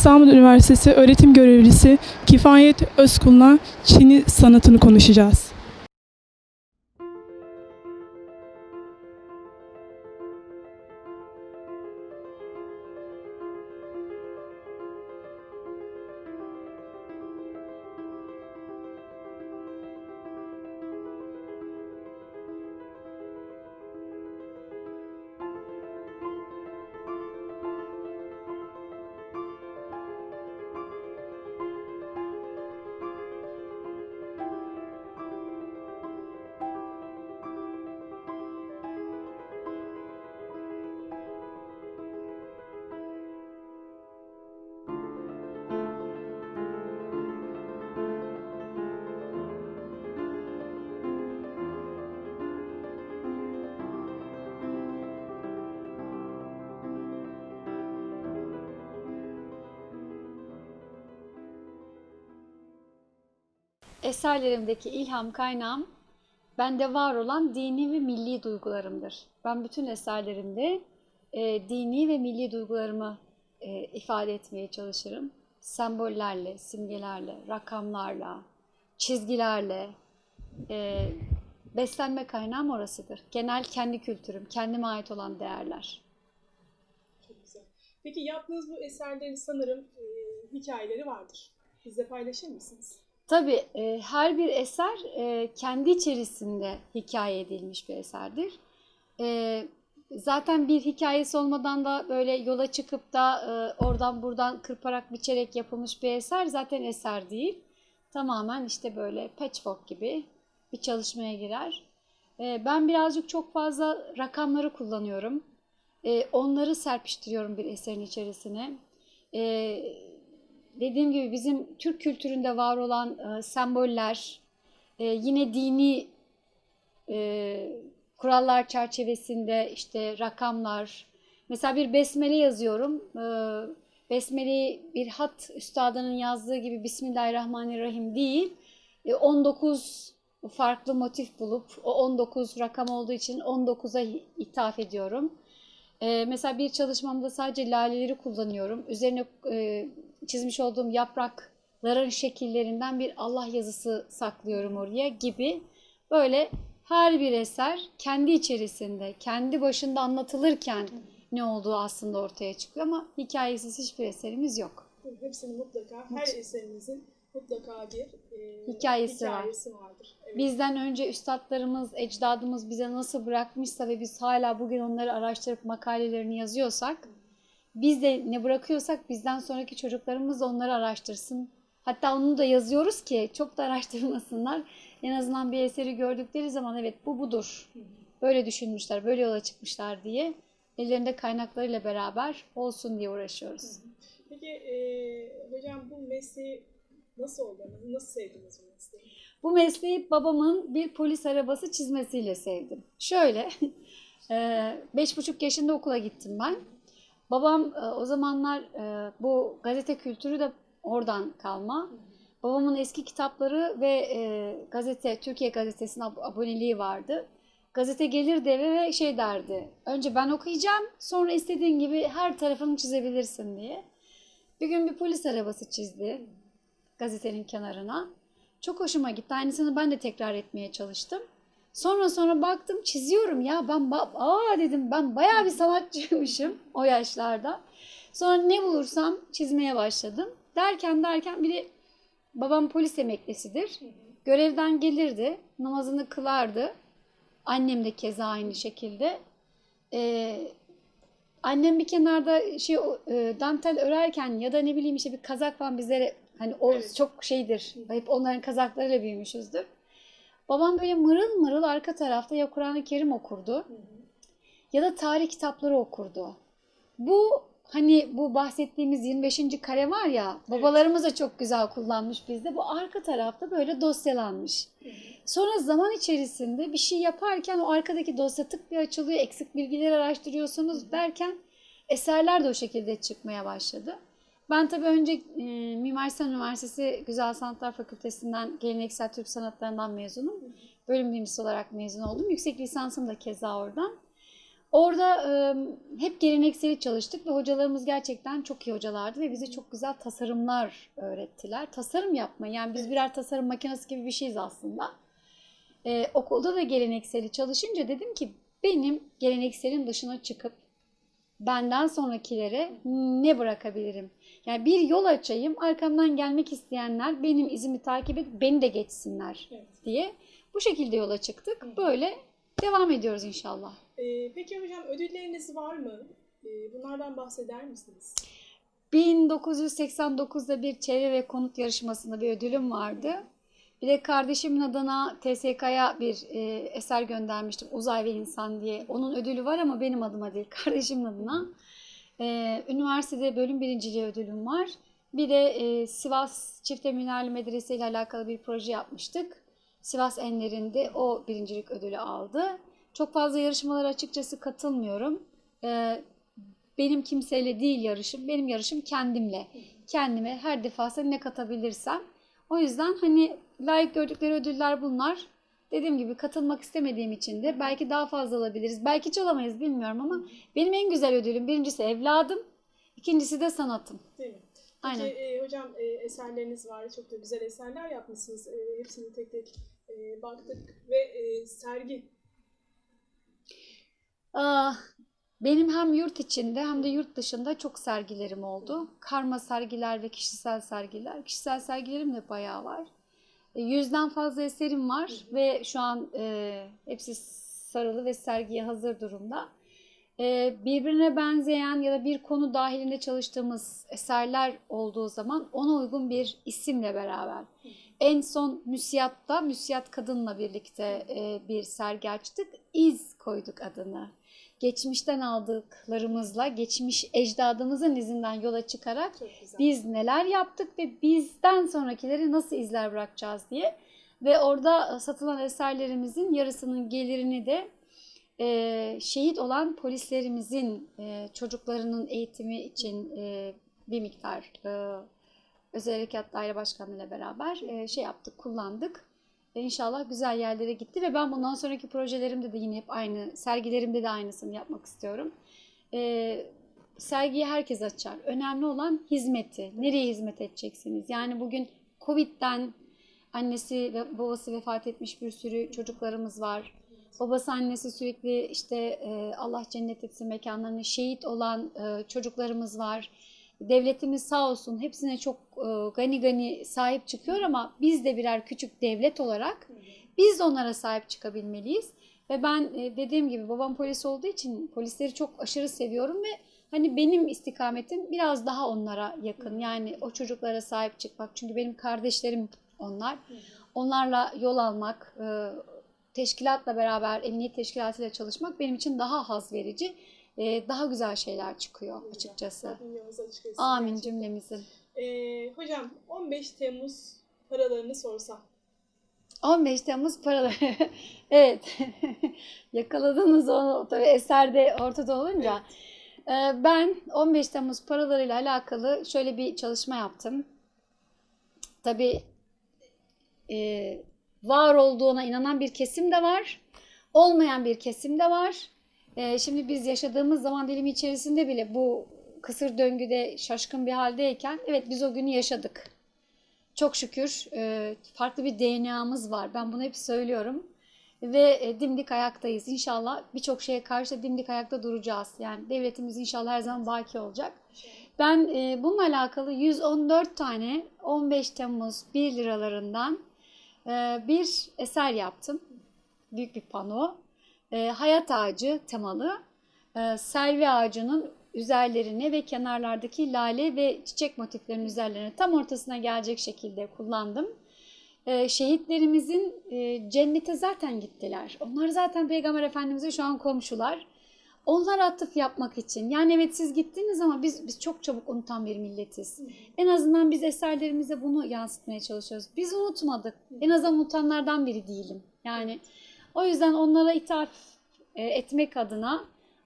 İstanbul Üniversitesi öğretim görevlisi Kifayet Özkul'la Çin'i sanatını konuşacağız. Eserlerimdeki ilham kaynağım bende var olan dini ve milli duygularımdır. Ben bütün eserlerimde e, dini ve milli duygularımı e, ifade etmeye çalışırım. Sembollerle, simgelerle, rakamlarla, çizgilerle. E, beslenme kaynağım orasıdır. Genel kendi kültürüm, kendime ait olan değerler. Çok güzel. Peki yaptığınız bu eserlerin sanırım e, hikayeleri vardır. Bizle paylaşır mısınız? Tabii e, her bir eser e, kendi içerisinde hikaye edilmiş bir eserdir. E, zaten bir hikayesi olmadan da böyle yola çıkıp da e, oradan buradan kırparak biçerek yapılmış bir eser zaten eser değil. Tamamen işte böyle patchwork gibi bir çalışmaya girer. E, ben birazcık çok fazla rakamları kullanıyorum. E, onları serpiştiriyorum bir eserin içerisine. E, dediğim gibi bizim Türk kültüründe var olan e, semboller, e, yine dini e, kurallar çerçevesinde işte rakamlar. Mesela bir besmele yazıyorum. E, besmeleyi bir hat üstadının yazdığı gibi Bismillahirrahmanirrahim değil. E, 19 farklı motif bulup o 19 rakam olduğu için 19'a ithaf ediyorum. E, mesela bir çalışmamda sadece laleleri kullanıyorum. Üzerine e, çizmiş olduğum yaprakların şekillerinden bir Allah yazısı saklıyorum oraya gibi. Böyle her bir eser kendi içerisinde, kendi başında anlatılırken ne olduğu aslında ortaya çıkıyor ama hikayesiz hiçbir eserimiz yok. Hepsinin mutlaka, her eserinizin mutlaka bir e, Hikayesi var. hikayesi vardır. Evet. Bizden önce üstadlarımız, ecdadımız bize nasıl bırakmışsa ve biz hala bugün onları araştırıp makalelerini yazıyorsak, biz de ne bırakıyorsak bizden sonraki çocuklarımız onları araştırsın. Hatta onu da yazıyoruz ki çok da araştırmasınlar. En azından bir eseri gördükleri zaman evet bu budur. Böyle düşünmüşler, böyle yola çıkmışlar diye ellerinde kaynaklarıyla beraber olsun diye uğraşıyoruz. Peki e, hocam bu mesleği nasıl oldu? Nasıl sevdiniz bu mesleği? Bu mesleği babamın bir polis arabası çizmesiyle sevdim. Şöyle, e, beş buçuk yaşında okula gittim ben. Babam e, o zamanlar e, bu gazete kültürü de oradan kalma. Babamın eski kitapları ve e, gazete, Türkiye Gazetesi'nin ab- aboneliği vardı. Gazete gelirdi eve ve şey derdi. Önce ben okuyacağım, sonra istediğin gibi her tarafını çizebilirsin diye. Bir gün bir polis arabası çizdi gazetenin kenarına. Çok hoşuma gitti. Aynısını ben de tekrar etmeye çalıştım. Sonra sonra baktım çiziyorum ya ben aa dedim ben bayağı bir sanatçıymışım o yaşlarda. Sonra ne bulursam çizmeye başladım. Derken derken bir de babam polis emeklisidir. Görevden gelirdi, namazını kılardı. Annem de keza aynı şekilde. Ee, annem bir kenarda şey e, dantel örerken ya da ne bileyim işte bir kazak falan bizlere hani o Evet. çok şeydir. Hep onların kazaklarıyla büyümüşüzdür. Babam böyle mırıl mırıl arka tarafta ya Kur'an-ı Kerim okurdu ya da tarih kitapları okurdu. Bu hani bu bahsettiğimiz 25. kare var ya babalarımız da çok güzel kullanmış bizde. Bu arka tarafta böyle dosyalanmış. Sonra zaman içerisinde bir şey yaparken o arkadaki dosya tık bir açılıyor, eksik bilgileri araştırıyorsunuz derken eserler de o şekilde çıkmaya başladı. Ben tabii önce e, Mimar Sinan Üniversitesi Güzel Sanatlar Fakültesinden geleneksel Türk sanatlarından mezunum. Bölüm birincisi olarak mezun oldum. Yüksek lisansım da keza oradan. Orada e, hep gelenekseli çalıştık ve hocalarımız gerçekten çok iyi hocalardı ve bize çok güzel tasarımlar öğrettiler. Tasarım yapma yani biz birer tasarım makinesi gibi bir şeyiz aslında. E, okulda da gelenekseli çalışınca dedim ki benim gelenekselin dışına çıkıp benden sonrakilere ne bırakabilirim? Yani bir yol açayım, arkamdan gelmek isteyenler benim izimi takip edip beni de geçsinler Evet. diye bu şekilde yola çıktık. Böyle devam ediyoruz inşallah. Ee, peki hocam ödülleriniz var mı? Ee, bunlardan bahseder misiniz? 1989'da bir çevre ve konut yarışmasında bir ödülüm vardı. Bir de kardeşimin adına TSK'ya bir e, eser göndermiştim. Uzay ve İnsan diye. Onun ödülü var ama benim adıma değil, kardeşimin adına. E, üniversitede bölüm birinciliği ödülüm var. Bir de e, Sivas Çifte Minerli Medrese ile alakalı bir proje yapmıştık. Sivas Enler'inde o birincilik ödülü aldı. Çok fazla yarışmalara açıkçası katılmıyorum. E, benim kimseyle değil yarışım. Benim yarışım kendimle. Kendime her defasında ne katabilirsem. O yüzden hani layık gördükleri ödüller bunlar. Dediğim gibi katılmak istemediğim için de belki daha fazla alabiliriz. Belki hiç alamayız bilmiyorum ama benim en güzel ödülüm birincisi evladım. ikincisi de sanatım. Değil mi? Aynen. Peki e, hocam e, eserleriniz var. Çok da güzel eserler yapmışsınız. E, hepsini tek tek e, baktık. Ve e, sergi. Aa, benim hem yurt içinde hem de yurt dışında çok sergilerim oldu. Karma sergiler ve kişisel sergiler. Kişisel sergilerim de bayağı var. E, Yüzden fazla eserim var ve şu an e, hepsi sarılı ve sergiye hazır durumda. E, birbirine benzeyen ya da bir konu dahilinde çalıştığımız eserler olduğu zaman ona uygun bir isimle beraber. En son Müsiyat'ta, Müsiyat Kadın'la birlikte e, bir sergi açtık. İz koyduk adını. Geçmişten aldıklarımızla, geçmiş ecdadımızın izinden yola çıkarak biz neler yaptık ve bizden sonrakileri nasıl izler bırakacağız diye. Ve orada e, satılan eserlerimizin yarısının gelirini de e, şehit olan polislerimizin e, çocuklarının eğitimi için e, bir miktar e, Özel Harekat Daire Başkanlığı ile beraber e, şey yaptık, kullandık. E, İnşallah güzel yerlere gitti ve ben bundan sonraki projelerimde de yine hep aynı, sergilerimde de aynısını yapmak istiyorum. E, sergiyi herkes açar. Önemli olan hizmeti. Nereye hizmet edeceksiniz? Yani bugün Covid'den annesi ve babası vefat etmiş bir sürü çocuklarımız var. Babası annesi sürekli işte e, Allah cennet etsin mekanlarını şehit olan e, çocuklarımız var. Devletimiz sağ olsun hepsine çok e, gani gani sahip çıkıyor ama biz de birer küçük devlet olarak biz de onlara sahip çıkabilmeliyiz. Ve ben e, dediğim gibi babam polis olduğu için polisleri çok aşırı seviyorum ve hani benim istikametim biraz daha onlara yakın. Yani o çocuklara sahip çıkmak. Çünkü benim kardeşlerim onlar. Onlarla yol almak, e, teşkilatla beraber, emniyet teşkilatıyla çalışmak benim için daha haz verici, e, daha güzel şeyler çıkıyor açıkçası. Amin gerçekten. cümlemizin. E, hocam 15 Temmuz paralarını sorsa. 15 Temmuz paraları. evet. Yakaladınız onu tabii eserde ortada olunca. Ee, Ben 15 Temmuz paralarıyla alakalı şöyle bir çalışma yaptım. Tabii e, var olduğuna inanan bir kesim de var. Olmayan bir kesim de var. E, şimdi biz yaşadığımız zaman dilimi içerisinde bile bu kısır döngüde şaşkın bir haldeyken evet biz o günü yaşadık. Çok şükür e, farklı bir DNA'mız var. Ben bunu hep söylüyorum. Ve e, dimdik ayaktayız. İnşallah birçok şeye karşı dimdik ayakta duracağız. Yani devletimiz inşallah her zaman baki olacak. Ben e, bununla alakalı 114 tane 15 Temmuz 1 liralarından bir eser yaptım. Büyük bir pano. E, hayat ağacı temalı. E, selvi ağacının üzerlerine ve kenarlardaki lale ve çiçek motiflerinin üzerlerine tam ortasına gelecek şekilde kullandım. Ee, şehitlerimizin e, cennete zaten gittiler. Onlar zaten Peygamber Efendimiz'e şu an komşular. Onlara atıf yapmak için. Yani evet siz gittiniz ama biz biz çok çabuk unutan bir milletiz. En azından biz eserlerimize bunu yansıtmaya çalışıyoruz. Biz unutmadık. En azından unutanlardan biri değilim. Yani o yüzden onlara ithaf e, etmek adına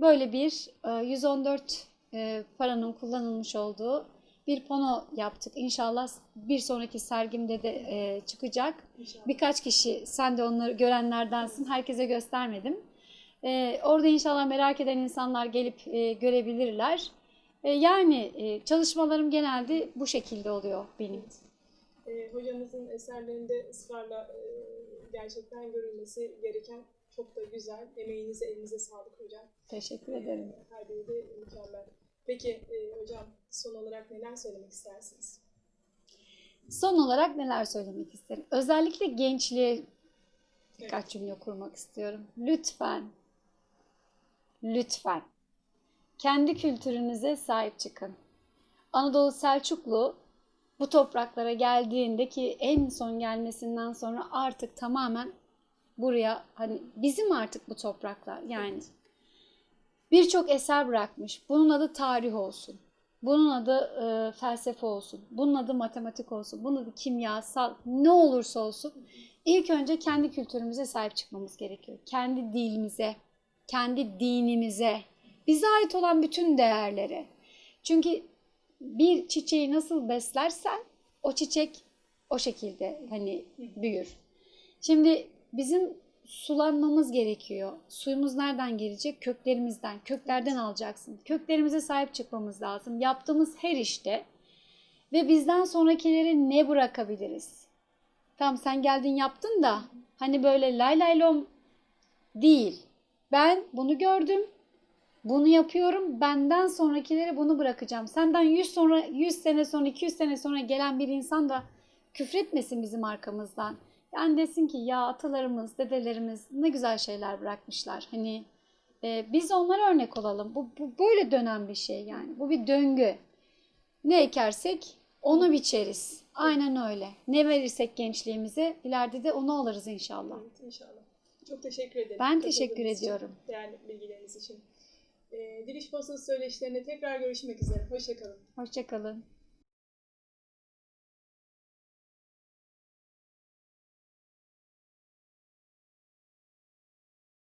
böyle bir e, 114 e, paranın kullanılmış olduğu bir pano yaptık. İnşallah bir sonraki sergimde de e, çıkacak. İnşallah. Birkaç kişi, sen de onları görenlerdensin, herkese göstermedim. E, orada inşallah merak eden insanlar gelip e, görebilirler. E, yani e, çalışmalarım genelde bu şekilde oluyor benim. E, hocamızın eserlerinde ısrarla e, gerçekten görülmesi gereken çok da güzel. Emeğinize, elinize sağlık hocam. Teşekkür ederim. Her biri de mükemmel. Peki e, hocam son olarak neler söylemek istersiniz? Son olarak neler söylemek isterim? Özellikle gençliğe birkaç cümle kurmak istiyorum. Lütfen, lütfen kendi kültürünüze sahip çıkın. Anadolu Selçuklu bu topraklara geldiğinde ki en son gelmesinden sonra artık tamamen buraya hani bizim artık bu topraklar yani birçok eser bırakmış. Bunun adı tarih olsun. Bunun adı e, felsefe olsun. Bunun adı matematik olsun. Bunun adı kimyasal ne olursa olsun. İlk önce kendi kültürümüze sahip çıkmamız gerekiyor. Kendi dilimize, kendi dinimize, bize ait olan bütün değerlere. Çünkü bir çiçeği nasıl beslersen o çiçek o şekilde hani büyür. Şimdi bizim sulanmamız gerekiyor. Suyumuz nereden gelecek? Köklerimizden. Köklerden alacaksın. Köklerimize sahip çıkmamız lazım. Yaptığımız her işte ve bizden sonrakileri ne bırakabiliriz? Tamam sen geldin yaptın da hani böyle lay lay lom değil. Ben bunu gördüm. Bunu yapıyorum. Benden sonrakilere bunu bırakacağım. Senden 100 sonra 100 sene sonra 200 sene sonra gelen bir insan da küfretmesin bizim arkamızdan. Yani desin ki ya atalarımız, dedelerimiz ne güzel şeyler bırakmışlar. Hani e, biz onlara örnek olalım. Bu, bu böyle dönen bir şey yani. Bu bir döngü. Ne ekersek onu biçeriz. Aynen öyle. Ne verirsek gençliğimize ileride de onu alırız inşallah. Evet inşallah. Çok teşekkür ederim. Ben teşekkür Katıldığınız için, ediyorum. Değerli bilgileriniz için. E, Diliş Basın Söyleşilerinde tekrar görüşmek üzere. Hoşçakalın. Hoşçakalın.